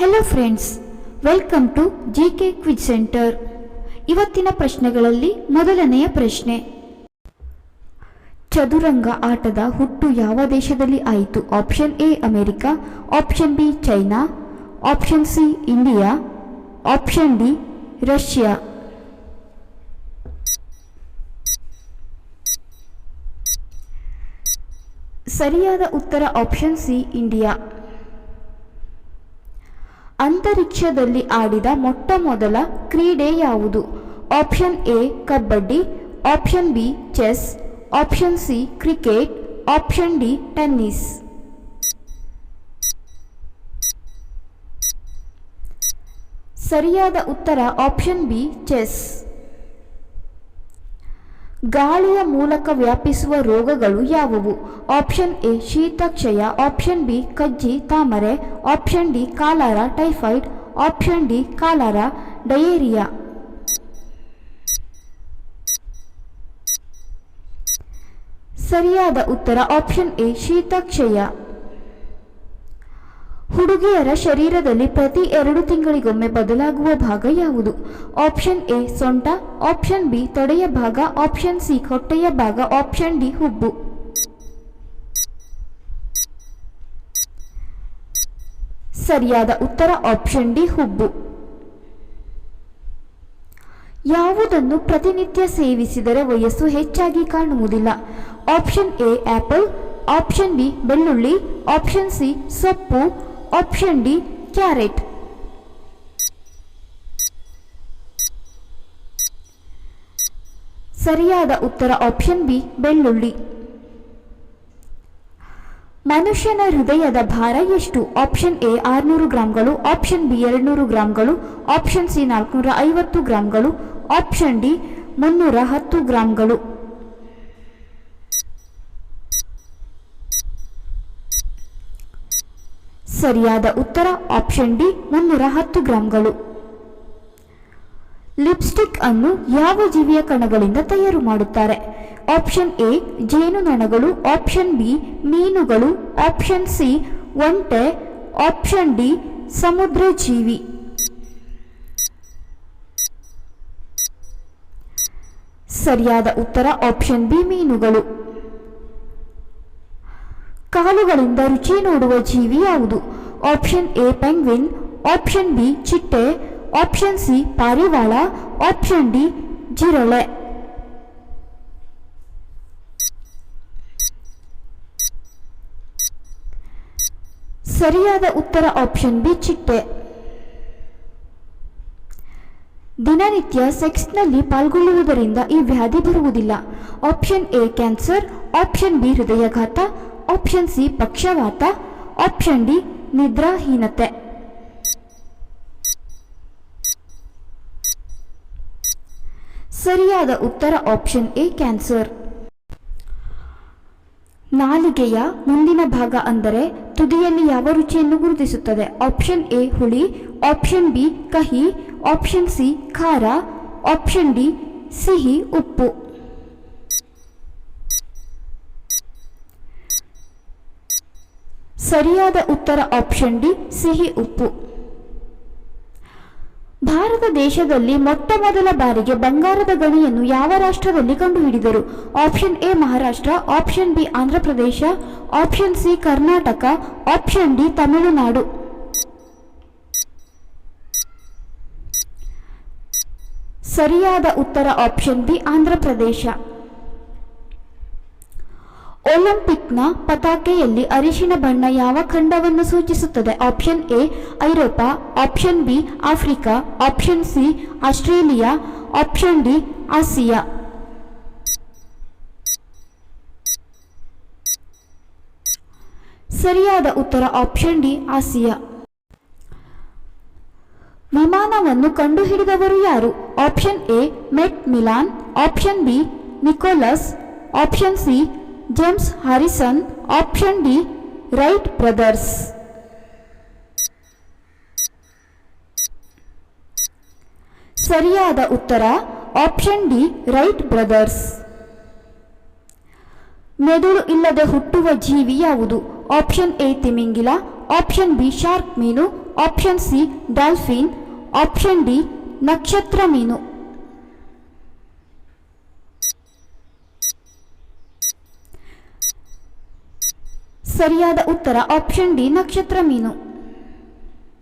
Hello friends welcome to G K quiz centre ಇವತ್ತಿನ ಪ್ರಶ್ನೆಗಳಲ್ಲಿ ಮೊದಲನೆಯ ಪ್ರಶ್ನೆ. ಚದುರಂಗ ಆಟದ ಹುಟ್ಟು ಯಾವ ದೇಶದಲ್ಲಿ ಆಯಿತು? Option A America option B China option C India option D Russia ಸರಿಯಾದ ಉತ್ತರ ಆಪ್ಷನ್ ಸಿ ಇಂಡಿಯಾ ಅಂತರಿಕ್ಷದಲ್ಲಿ ಆಡಿದ ಮೊಟ್ಟ ಮೊದಲ ಕ್ರೀಡೆ ಯಾವುದು? Option A kabaddi option B, chess, option C, cricket, option D, tennis. ಸರಿಯಾದ ಉತ್ತರ ಆಪ್ಷನ್ ಬಿ, ಚೆಸ್. ಗಾಳಿಯ ಮೂಲಕ ವ್ಯಾಪಿಸುವ ರೋಗಗಳು ಯಾವುವು? ಆಪ್ಷನ್ ಎ ಶೀತ ಕ್ಷಯ ಆಪ್ಷನ್ ಬಿ, ಕಜ್ಜಿ, ತಾಮರೆ. Option D, cholera, typhoid. Option D, cholera, diarrhoea. ಸರಿಯಾದ ಉತ್ತರ ಆಪ್ಷನ್ ಎ ಶೀತ ಕ್ಷಯ ಹುಡುಗಿಯರ ಶರೀರದಲ್ಲಿ ಪ್ರತಿ ಎರಡು ತಿಂಗಳಿಗೊಮ್ಮೆ ಬದಲಾಗುವ ಭಾಗ ಯಾವುದು? ಆಪ್ಷನ್ ಎ, ಸೊಂಟ. ಆಪ್ಷನ್ ಬಿ, ತೊಡೆಯ ಭಾಗ. ಆಪ್ಷನ್ ಸಿ, ಹೊಟ್ಟೆಯ ಭಾಗ. ಆಪ್ಷನ್ ಡಿ, ಹುಬ್ಬು. ಸರಿಯಾದ ಉತ್ತರ ಆಪ್ಷನ್ ಡಿ, ಹುಬ್ಬು. ಯಾವುದನ್ನು ಪ್ರತಿನಿತ್ಯ ಸೇವಿಸಿದರೆ ವಯಸ್ಸು ಹೆಚ್ಚಾಗಿ ಕಾಣುವುದಿಲ್ಲ? Option A, apple. Option B, ಬೆಳ್ಳುಳ್ಳಿ. ಆಪ್ಷನ್ ಸಿ, ಸೊಪ್ಪು. ಆಪ್ಷನ್ ಡಿ ಕ್ಯಾರೆಟ್ ಸರಿಯಾದ ಉತ್ತರ ಆಪ್ಷನ್ ಬಿ ಬೆಳ್ಳುಳ್ಳಿ. ಮನುಷ್ಯನ ಹೃದಯದ ಭಾರ ಎಷ್ಟು? ಆಪ್ಷನ್ ಎ ಆರುನೂರು ಗ್ರಾಂಗಳು. ಆಪ್ಷನ್ ಬಿ ಎರಡುನೂರು ಗ್ರಾಂಗಳು. ಆಪ್ಷನ್ ಸಿ ನಾಲ್ಕುನೂರ ಐವತ್ತು ಗ್ರಾಂಗಳು. ಆಪ್ಷನ್ ಡಿ ಮುನ್ನೂರ ಹತ್ತು ಗ್ರಾಂಗಳು. ಸರಿಯಾದ ಉತ್ತರ ಆಪ್ಷನ್ ಡಿ ಮುನ್ನೂರ ಹತ್ತು ಗ್ರಾಂಗಳು. ಲಿಪ್ಸ್ಟಿಕ್ ಅನ್ನು ಯಾವ ಜೀವಿಯ ಕಣಗಳಿಂದ ತಯಾರು ಮಾಡುತ್ತಾರೆ? ಆಪ್ಷನ್ ಎ, ಜೇನುನೊಣಗಳು. ಆಪ್ಷನ್ ಬಿ, ಮೀನುಗಳು. ಆಪ್ಷನ್ ಸಿ, ಒಂಟೆ. ಆಪ್ಷನ್ ಡಿ, ಸಮುದ್ರ ಜೀವಿ. ಸರಿಯಾದ ಉತ್ತರ ಆಪ್ಷನ್ ಬಿ, ಮೀನುಗಳು. ಕಾಲುಗಳಿಂದ ರುಚಿ ನೋಡುವ ಜೀವಿ ಯಾವುದು? Option A penguin option B ಚಿಟ್ಟೆ ಆಪ್ಷನ್ ಸಿ ಪಾರಿವಾಳ ಆಪ್ಷನ್ ಡಿ ಜಿರಳೆ ಸರಿಯಾದ ಉತ್ತರ ಆಪ್ಷನ್ ಬಿ ಚಿಟ್ಟೆ ದಿನನಿತ್ಯ ಸೆಕ್ಸ್ನಲ್ಲಿ ಪಾಲ್ಗೊಳ್ಳುವುದರಿಂದ ಈ ವ್ಯಾಧಿ ಬರುವುದಿಲ್ಲ. Option A cancer option B ಹೃದಯಾಘಾತ. ಆಪ್ಷನ್ ಸಿ ಪಕ್ಷವಾತ. ಆಪ್ಷನ್ ಡಿ ನಿದ್ರಾಹೀನತೆ. ಸರಿಯಾದ ಉತ್ತರ ಆಪ್ಷನ್ ಎ ಕ್ಯಾನ್ಸರ್ ನಾಲಿಗೆಯ ಮುಂದಿನ ಭಾಗ ಅಂದರೆ ತುದಿಯಲ್ಲಿ ಯಾವ ರುಚಿಯನ್ನು ಗುರುತಿಸುತ್ತದೆ? ಆಪ್ಷನ್ ಎ ಹುಳಿ. ಆಪ್ಷನ್ ಬಿ ಕಹಿ. ಆಪ್ಷನ್ ಸಿ ಖಾರ. ಆಪ್ಷನ್ ಡಿ ಸಿಹಿ, ಉಪ್ಪು. ಸರಿಯಾದ ಉತ್ತರ ಆಪ್ಷನ್ ಡಿ ಸಿಹಿ ಉಪ್ಪು. ಭಾರತ ದೇಶದಲ್ಲಿ ಮೊಟ್ಟ ಮೊದಲ ಬಾರಿಗೆ ಬಂಗಾರದ ಗಣಿಯನ್ನು ಯಾವ ರಾಷ್ಟ್ರದಲ್ಲಿ ಕಂಡುಹಿಡಿದರು? Option A Maharashtra option B Andhra Pradesh option C Karnataka option D Tamil Nadu. ಸರಿಯಾದ ಉತ್ತರ ಆಪ್ಷನ್ ಬಿ ಆಂಧ್ರಪ್ರದೇಶ. ಒಲಿಂಪಿಕ್ನ ಪತಾಕೆಯಲ್ಲಿ ಅರಿಶಿನ ಬಣ್ಣ ಯಾವ ಖಂಡವನ್ನು ಸೂಚಿಸುತ್ತದೆ? Option A ಐರೋಪಾ option B, Africa. Option C, Australia. Option D, Asia. ಸರಿಯಾದ ಉತ್ತರ ಆಪ್ಷನ್ ಡಿ, ಆಸಿಯಾ. ವಿಮಾನವನ್ನು ಕಂಡುಹಿಡಿದವರು ಯಾರು? ಆಪ್ಷನ್ ಎ, ಮೆಟ್ Milan. Option B, Nicholas. Option C James Harrison option D Wright brothers ಸರಿಯಾದ ಉತ್ತರ ಆಪ್ಷನ್ ಡಿ ರೈಟ್ ಬ್ರದರ್ಸ್ ಮೆದುಳು ಇಲ್ಲದೆ ಹುಟ್ಟುವ ಜೀವಿ ಯಾವುದು? ಆಪ್ಷನ್ ಎ ತಿಮಿಂಗಿಲ. ಆಪ್ಷನ್ ಬಿ ಶಾರ್ಕ್ ಮೀನು. Option C dolphin option D ನಕ್ಷತ್ರ ಮೀನು. ಸರಿಯಾದ ಉತ್ತರ ಆಪ್ಷನ್ ಡಿ ನಕ್ಷತ್ರ ಮೀನು.